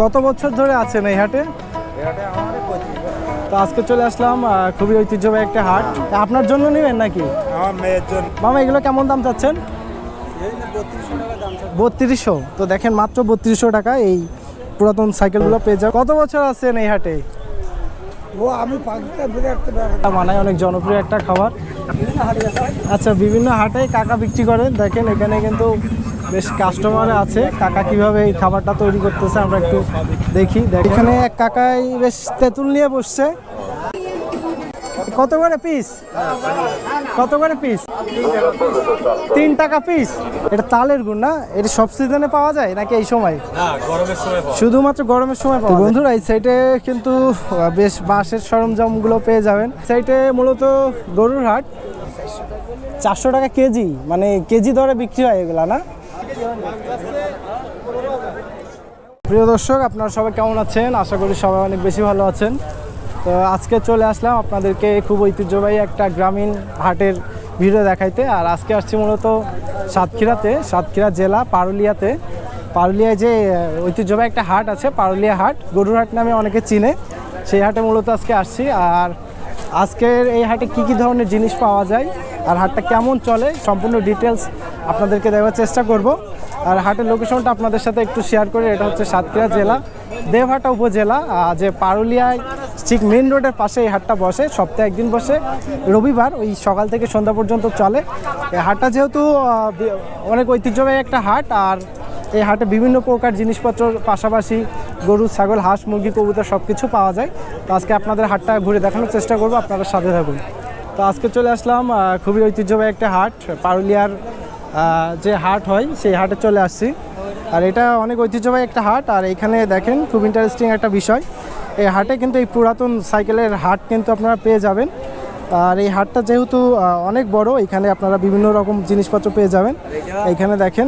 কত বছর ধরে আছেন এই হাটে? তো আজকে চলে আসলাম খুবই ঐতিহ্যবাহী একটা হাট। তা আপনার জন্য নেবেন নাকি? আমার মেয়ের জন্য। মামা এগুলো কেমন দাম চাচ্ছেন? বত্রিশশো তো দেখেন মাত্র বত্রিশশো টাকা এই পুরাতন সাইকেলগুলো পেয়ে যাও কত বছর আছেন এই হাটে? ও আমি মানায় অনেক জনপ্রিয় একটা খাবার। আচ্ছা বিভিন্ন হাটে কাকা বিক্রি করেন দেখেন এখানে কিন্তু বেশ কাস্টমার আছে। কাকা কীভাবে এই খাবারটা তৈরি করতেছে আমরা একটু দেখি। এখানে এক কাকাই বেশ তেঁতুল নিয়ে বসছে। কত করে পিস কত করে পিস তিন টাকা পিস এটা তালের গুণ না? এটা সব সিজনে পাওয়া যায় নাকি এই সময়? শুধুমাত্র গরমের সময় পাওয়া। বন্ধুরা এই সাইডে কিন্তু বেশ বাঁশের সরঞ্জামগুলো পেয়ে যাবেন। সাইডে মূলত গরুর হাট। চারশো টাকা কেজি মানে কেজি দরে বিক্রি হয় এগুলা না? প্রিয় দর্শক, আপনারা সবাই কেমন আছেন? আশা করি সবাই অনেক বেশি ভালো আছেন। তো আজকে চলে আসলাম আপনাদেরকে খুব ঐতিহ্যবাহী একটা গ্রামীণ হাটের ভিডিও দেখাইতে। আর আজকে আসছি মূলত সাতক্ষীরাতে, সাতক্ষীরা জেলা পারুলিয়াতে। পারুলিয়ায় যে ঐতিহ্যবাহী একটা হাট আছে, পারুলিয়া হাট, গরুর হাট নামে অনেকে চিনে। সেই হাটে মূলত আজকে আসছি। আর আজকের এই হাটে কি কি ধরনের জিনিস পাওয়া যায় আর হাটটা কেমন চলে সম্পূর্ণ ডিটেলস আপনাদেরকে দেওয়ার চেষ্টা করব। আর হাটের লোকেশনটা আপনাদের সাথে একটু শেয়ার করি, এটা হচ্ছে সাতক্ষীরা জেলা দেবহাটা উপজেলা যে পারুলিয়ায় ঠিক মেন রোডের পাশে এই হাটটা বসে, সপ্তাহে একদিন বসে, রবিবার ওই সকাল থেকে সন্ধ্যা পর্যন্ত চলে। এই হাটটা যেহেতু অনেক ঐতিহ্যবাহী একটা হাট, আর এই হাটে বিভিন্ন প্রকার জিনিসপত্র পাশাপাশি গরু, ছাগল, হাঁস, মুরগি, কবুতর সব কিছু পাওয়া যায়। তো আজকে আপনাদের হাটটা ঘুরে দেখানোর চেষ্টা করব, আপনারা সাথে থাকুন। তো আজকে চলে আসলাম খুবই ঐতিহ্যবাহী একটা হাট, পারুলিয়ার যে হাট হয়, সেই হাটে চলে আসছি। আর এটা অনেক ঐতিহ্যবাহী একটা হাট, আর এখানে দেখেন খুব ইন্টারেস্টিং একটা বিষয়। এই হাটে কিন্তু এই পুরাতন সাইকেলের হাট কিন্তু আপনারা পেয়ে যাবেন। আর এই হাটটা যেহেতু অনেক বড়, এখানে আপনারা বিভিন্ন রকম জিনিসপত্র পেয়ে যাবেন। এখানে দেখেন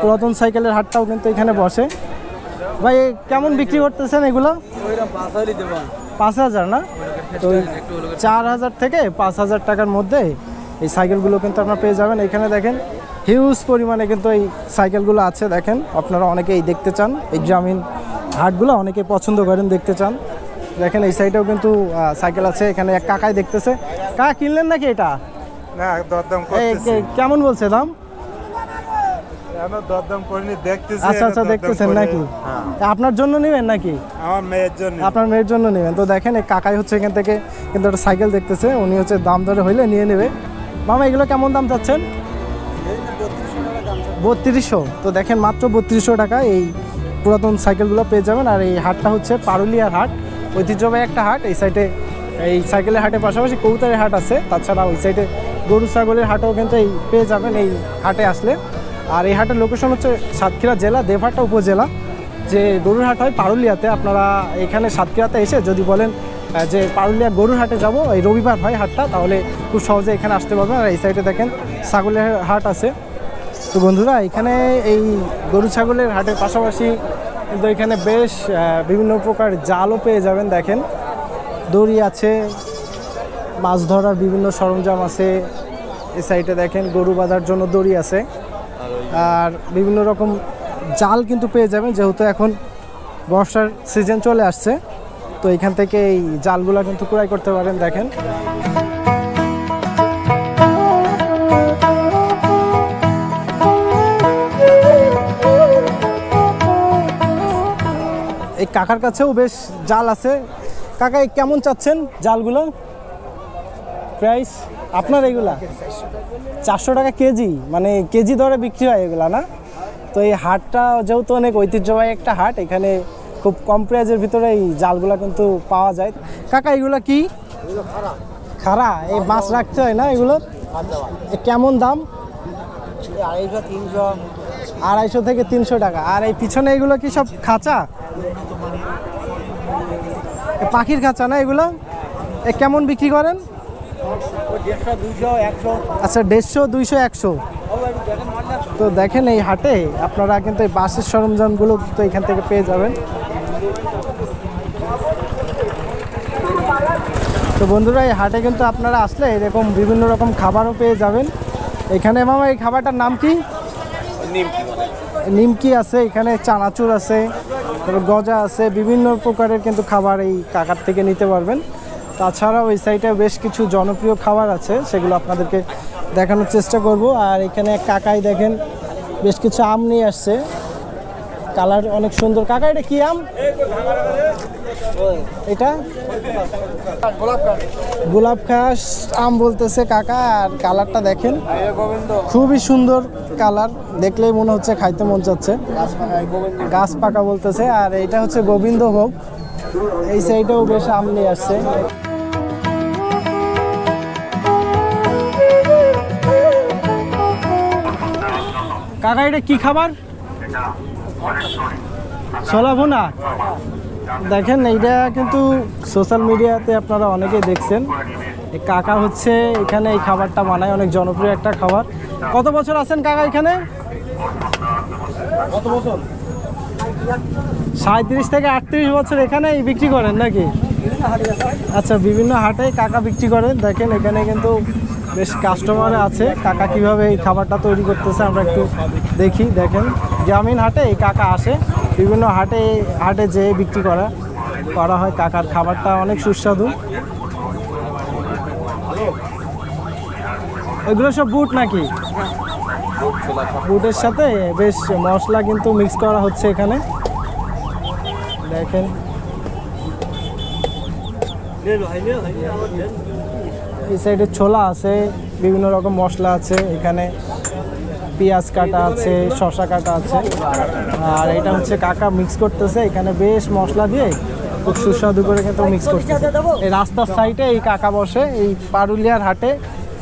পুরাতন সাইকেলের হাটটাও কিন্তু এখানে বসে। ভাই কেমন বিক্রি করতেছেন এগুলো? পাঁচ হাজার না? তো চার হাজার থেকে পাঁচ হাজার টাকার মধ্যে এই সাইকেলগুলো কিন্তু আপনারা পেয়ে যাবেন। এখানে দেখেন হিউজ পরিমাণে কিন্তু এই সাইকেলগুলো আছে। দেখেন আপনারা অনেকেই দেখতে চান। এই গ্রামীণ হাটগুলো অনেকে পছন্দ করেন দেখতে চান। দেখেন এই সাইডেও কিন্তু সাইকেল আছে। এখানে এক কাকাই দেখতেছে। কাকা কিনলেন নাকি এটা? না দরদাম এই কেমন বলছে দাম? আমি দরদাম করিনি দেখতেছি আচ্ছা আচ্ছা দেখতেছেন নাকি? হ্যাঁ। আপনার জন্য নেবেন নাকি? আমার মেয়ের জন্য। আপনার মেয়ের জন্য নেবেন। তো দেখেন এই কাকাই হচ্ছে এখান থেকে কিন্তু একটা সাইকেল দেখতেছে উনি হচ্ছে দাম দরে হইলে নিয়ে নেবে। মামা এগুলো কেমন দাম চাচ্ছেন? বত্রিশশো। তো দেখেন মাত্র বত্রিশশো টাকা এই পুরাতন সাইকেলগুলো পেয়ে যাবেন। আর এই হাটটা হচ্ছে পারুলিয়ার হাট। ঐতিহ্যবাহী একটা হাট। এই সাইডে এই সাইকেলের হাটের পাশাপাশি কবুতরের হাট আছে। তাছাড়া ওই সাইডে গরু ছাগলের হাটও কিন্তু এই পেয়ে যাবেন এই হাটে আসলে। আর এই হাটের লোকেশন হচ্ছে সাতক্ষীরা জেলা দেবহাটা উপজেলা। যে গরুর হাট হয় পারুলিয়াতে, আপনারা এখানে সাতক্ষীরাতে এসে যদি বলেন যে পারুলিয়া গরুর হাটে যাব, এই রবিবার হয় হাটটা, তাহলে খুব সহজে এখানে আসতে পারবেন। আর এই সাইডে দেখেন, ছাগলের হাট আছে। তো বন্ধুরা, এখানে এই গরু ছাগলের হাটের পাশাপাশি কিন্তু এখানে বেশ বিভিন্ন প্রকার জালও পেয়ে যাবেন। দেখেন, দড়ি আছে, মাছ ধরার বিভিন্ন সরঞ্জাম আছে। এই সাইডে দেখেন, গরু বাঁধার জন্য দড়ি আছে। আর বিভিন্ন রকম জাল কিন্তু পেয়ে যাবেন, যেহেতু এখন বর্ষার সিজন চলে আসছে। তো এখান থেকে এই জালগুলো কিন্তু ক্রয় করতে পারেন, দেখেন। এই কাকার কাছেও বেশ জাল আছে। কাকা কেমন চাচ্ছেন জালগুলো? প্রাইস আপনার এগুলা? চারশো টাকা কেজি? মানে কেজি দরে বিক্রি হয় এগুলা, না? তো এই হাটটা যেহেতু অনেক ঐতিহ্যবাহী একটা হাট, এখানে খুব কম প্রাইজের ভিতরে এই জালগুলা কিন্তু পাওয়া যায়। কাকা, এগুলা কি? খারা এই মাছ রাখতে হয় না এগুলো? কেমন দাম? আড়াইশো তিনশো আড়াইশো থেকে তিনশো টাকা। আর এই পিছনে এগুলো কি সব খাঁচা? পাখির খাঁচা না এগুলো? এ কেমন বিক্রি করেন? আচ্ছা দেড়শো, দুইশো, একশো। তো দেখেন এই হাটে আপনারা কিন্তু এই বাসের সরঞ্জামগুলো তো এখান থেকে পেয়ে যাবেন। তো বন্ধুরা, এই হাটে কিন্তু আপনারা আসলে এরকম বিভিন্ন রকম খাবারও পেয়ে যাবেন। এখানে মামা, এই খাবারটার নাম কি? নিমকি আছে, এখানে চানাচুর আছে গজা আছে, বিভিন্ন প্রকারের কিন্তু খাবার এই কাকার থেকে নিতে পারবেন। তাছাড়াও এই সাইডে বেশ কিছু জনপ্রিয় খাবার আছে, সেগুলো আপনাদেরকে দেখানোর চেষ্টা করব। আর এখানে কাকাই দেখেন, বেশ কিছু আম নিয়ে আসছে। কালার অনেক সুন্দর। কাকা, এটা কি আম? এটা? গোলাপ খাস আম বলতেছে কাকা, আর কালারটা দেখেন। খুবই সুন্দর কালার দেখলেই মনে হচ্ছে খাইতে মন চাচ্ছে। গাছ পাকা বলতেছে, আর এটা হচ্ছে গোবিন্দভোগ। এই সাইডেও বেশ আম নিয়ে আসছে। কাকা, এটা কি খাবার? ছোলা ভুনা? দেখেন, এইটা কিন্তু সোশ্যাল মিডিয়াতে আপনারা অনেকেই দেখছেন। কাকা হচ্ছে এখানে এই খাবারটা বানায়, অনেক জনপ্রিয় একটা খাবার। কত বছর আছেন কাকা এখানে? কত বছর সাঁত্রিশ থেকে আটত্রিশ বছর এখানে বিক্রি করেন নাকি? আচ্ছা বিভিন্ন হাটে কাকা বিক্রি করেন। দেখেন, এখানে কিন্তু বেশ কাস্টমার আছে। কাকা কীভাবে এই খাবারটা তৈরি করতেছে আমরা একটু দেখি, দেখেন। গ্রামীণ হাটে এই কাকা আসে। বিভিন্ন হাটে হাটে যেয়ে বিক্রি করা করা হয় কাকার খাবারটা, অনেক সুস্বাদু। এগুলো সব বুট নাকি? বুটের সাথে বেশ মশলা কিন্তু মিক্স করা হচ্ছে এখানে। দেখেন। এই সাইডে ছোলা আছে, বিভিন্ন রকম মশলা আছে, এখানে পেঁয়াজ কাটা আছে শশা কাটা আছে। আর এটা হচ্ছে কাকা মিক্স করতেছে, এখানে বেশ মশলা দিয়ে খুব সুস্বাদু করে কিন্তু মিক্স করতেছে। এই রাস্তার সাইডে এই কাকা বসে, এই পারুলিয়ার হাটে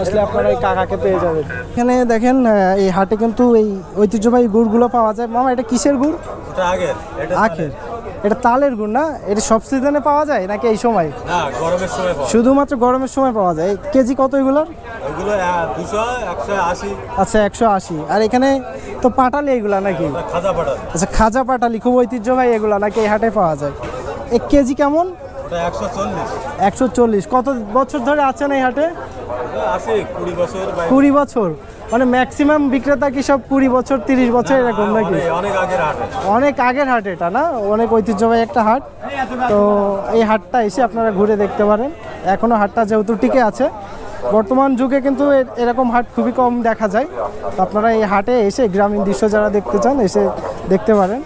আসলে আপনারা এই কাকাকে পেয়ে যাবেন। এখানে দেখেন এই হাটে কিন্তু এই ঐতিহ্যবাহী গুড়গুলো পাওয়া যায়। মামা এটা কিসের গুড়? আখের এটা তালের। গুড় না? এটা সব সিজনে পাওয়া যায় নাকি এই সময়? না গরমের সময় পাওয়া শুধুমাত্র গরমের সময় পাওয়া যায়। কেজি কত এগুলোর? আচ্ছা একশো আশি। আর এখানে তো পাটালি এগুলা নাকি? আচ্ছা খাজা পাটালি খুব ঐতিহ্যবাহী এগুলা নাকি এই হাটে পাওয়া যায়। এক কেজি কেমন? একশো চল্লিশ। কত বছর ধরে আছেন এই হাটে? কুড়ি বছর মানে ম্যাক্সিমাম বিক্রেতা কি সব কুড়ি বছর তিরিশ বছর এরকম নাকি? অনেক- আগের হাটে। অনেক আগের হাট এটা না? অনেক ঐতিহ্যবাহী একটা হাট। তো এই হাটটা এসে আপনারা ঘুরে দেখতে পারেন। এখনও হাটটা যেহেতু টিকে আছে। বর্তমান যুগে কিন্তু এরকম হাট খুবই কম দেখা যায়। আপনারা এই হাটে এসে গ্রামীণ দৃশ্য যারা দেখতে চান এসে দেখতে পারেন।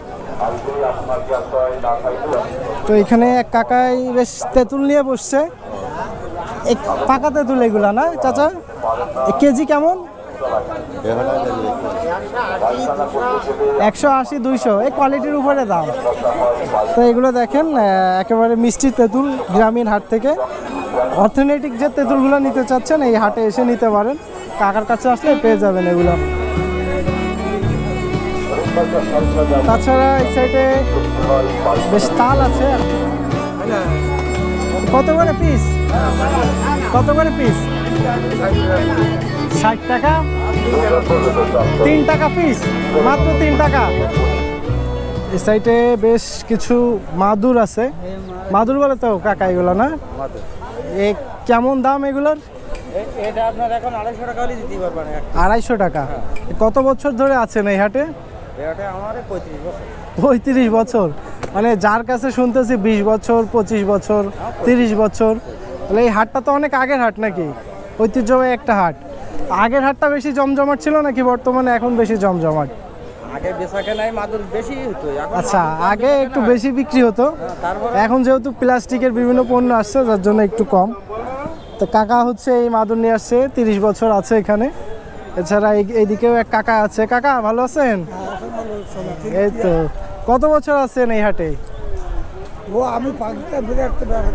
তো এখানে এক কাকাই বেশ তেঁতুল নিয়ে বসছে। পাকা তেঁতুল এগুলা না, চাচা? কেজি কেমন? একশো আশি, দুইশো। এই কোয়ালিটির উপরে দাম। তো এগুলো দেখেন একেবারে মিষ্টি তেঁতুল গ্রামীণ হাট থেকে। অর্থনৈতিক যে তেঁতুলগুলো নিতে চাচ্ছেন, এই হাটে এসে নিতে পারেন। কাকার কাছে আসলে পেয়ে যাবেন এগুলো। তাছাড়া এই সাইডে বেশ তাল আছে। কত করে পিস কত করে পিস ষাট টাকা? তিন টাকা পিস মাত্র তিন টাকা। এই সাইডে বেশ কিছু মাদুর আছে। মাদুর বলে তো কাকা এগুলো না? এ কেমন দাম এগুলোর? এটা আপনার এখন আড়াইশো টাকা হলে দিতে পারবেন। আড়াইশো টাকা। কত বছর ধরে আছেন এই হাটে? এটা আমার পঁয়ত্রিশ বছর। পঁয়ত্রিশ বছর? মানে যার কাছে শুনতেছি বিশ বছর পঁচিশ বছর তিরিশ বছর। তাহলে এই হাটটা তো অনেক আগের হাট নাকি? ঐতিহ্যবাহী একটা হাট। আগের হাটটা বেশি জমজমাট ছিল নাকি বর্তমানে এখন বেশি জমজমাট? আগে বেচা কেনায় মাদুর বেশি হতো আচ্ছা আগে একটু বেশি বিক্রি হতো। এখন যেহেতু প্লাস্টিকের বিভিন্ন পণ্য আসছে যার জন্য একটু কম। তো কাকা হচ্ছে এই মাদুর নিয়ে আসছে তিরিশ বছর আছে এখানে। এছাড়া এই- এইদিকেও এক কাকা আছে। কাকা ভালো আছেন? এই তো কত বছর আছেন এই হাটে? ও আমি বিরাট ব্যবহার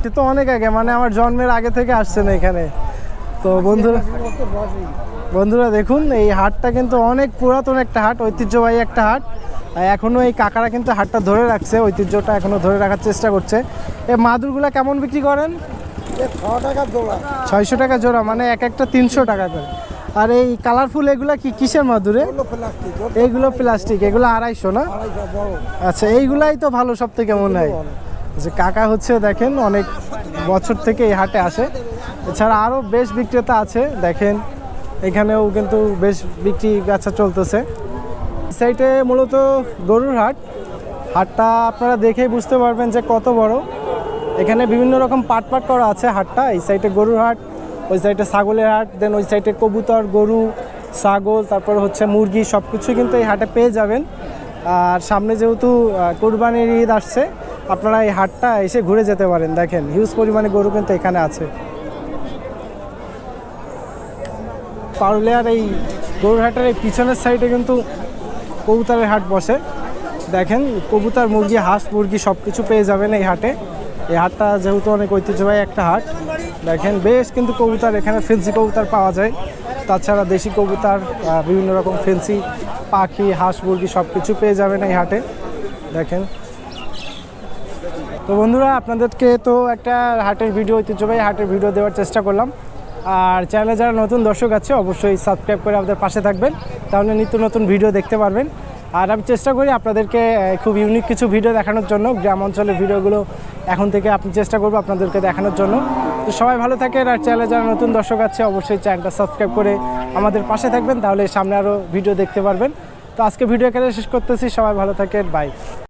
সে তো অনেক আগে মানে আমার জন্মের আগে থেকে আসছেন এখানে। তো বন্ধুরা বন্ধুরা দেখুন এই হাটটা কিন্তু অনেক পুরাতন একটা হাট ঐতিহ্যবাহী একটা হাট। আর এখনও এই কাকারা কিন্তু হাটটা ধরে রাখছে ঐতিহ্যটা এখনও ধরে রাখার চেষ্টা করছে। এই মাদুরগুলা কেমন বিক্রি করেন? ছয়শো টাকা জোড়া মানে এক একটা তিনশো টাকা করে। আর এই কালারফুল এগুলা কি কিসের মাদুরে? এইগুলো প্লাস্টিক এগুলো আড়াইশো না? আচ্ছা এইগুলাই তো ভালো সব থেকে মনে হয়। যে কাকা হচ্ছে দেখেন অনেক বছর থেকে এই হাটে আসে। এছাড়া আরও বেশ বিক্রেতা আছে দেখেন। এখানেও কিন্তু বেশ বিক্রি বেচা চলতেছে। সাইটে মূলত গরুর হাট। হাটটা আপনারা দেখেই বুঝতে পারবেন যে কত বড়। এখানে বিভিন্ন রকম পাট পাট করা আছে হাটটা এই সাইটে গরুর হাট। ওই সাইডে ছাগলের হাট দেন ওই সাইডে কবুতর, গরু, ছাগল, তারপর হচ্ছে মুরগি সব কিছুই কিন্তু এই হাটে পেয়ে যাবেন। আর সামনে যেহেতু কোরবানির ঈদ আসছে, আপনারা এই হাটটা এসে ঘুরে যেতে পারেন। দেখেন হিউজ পরিমাণে গরু কিন্তু এখানে আছে। পারুলিয়ার এই গরুর হাটের এই পিছনের সাইডে কিন্তু কবুতরের হাট বসে। দেখেন, কবুতর, মুরগি, হাঁস, মুরগি সব কিছু পেয়ে যাবেন এই হাটে। এই হাটটা যেহেতু অনেক ঐতিহ্যবাহী একটা হাট দেখেন বেশ কিন্তু কবুতর এখানে ফেন্সি কবুতর পাওয়া যায়। তাছাড়া দেশি কবুতর বিভিন্ন রকম ফেন্সি পাখি, হাঁস, মুরগি সব কিছু পেয়ে যাবেন এই হাটে। দেখেন। তো বন্ধুরা, আপনাদেরকে তো একটা হাটের ভিডিও, ঐতিহ্যবাহী হাটের ভিডিও দেওয়ার চেষ্টা করলাম। আর চ্যানেলে যারা নতুন দর্শক আছে, অবশ্যই সাবস্ক্রাইব করে আমাদের পাশে থাকবেন। তাহলে নিত্য নতুন ভিডিও দেখতে পারবেন। আর আমি চেষ্টা করি আপনাদেরকে খুব ইউনিক কিছু ভিডিও দেখানোর জন্য। গ্রাম অঞ্চলের ভিডিওগুলো এখন থেকে আপনি চেষ্টা করব আপনাদেরকে দেখানোর জন্য। তো সবাই ভালো থাকেন আর চ্যানেলে যারা নতুন দর্শক আছে, অবশ্যই চ্যানেলটা সাবস্ক্রাইব করে আমাদের পাশে থাকবেন, তাহলে সামনে আরও ভিডিও দেখতে পারবেন। তো আজকে ভিডিও এখানে শেষ করতেছি, সবাই ভালো থাকেন বাই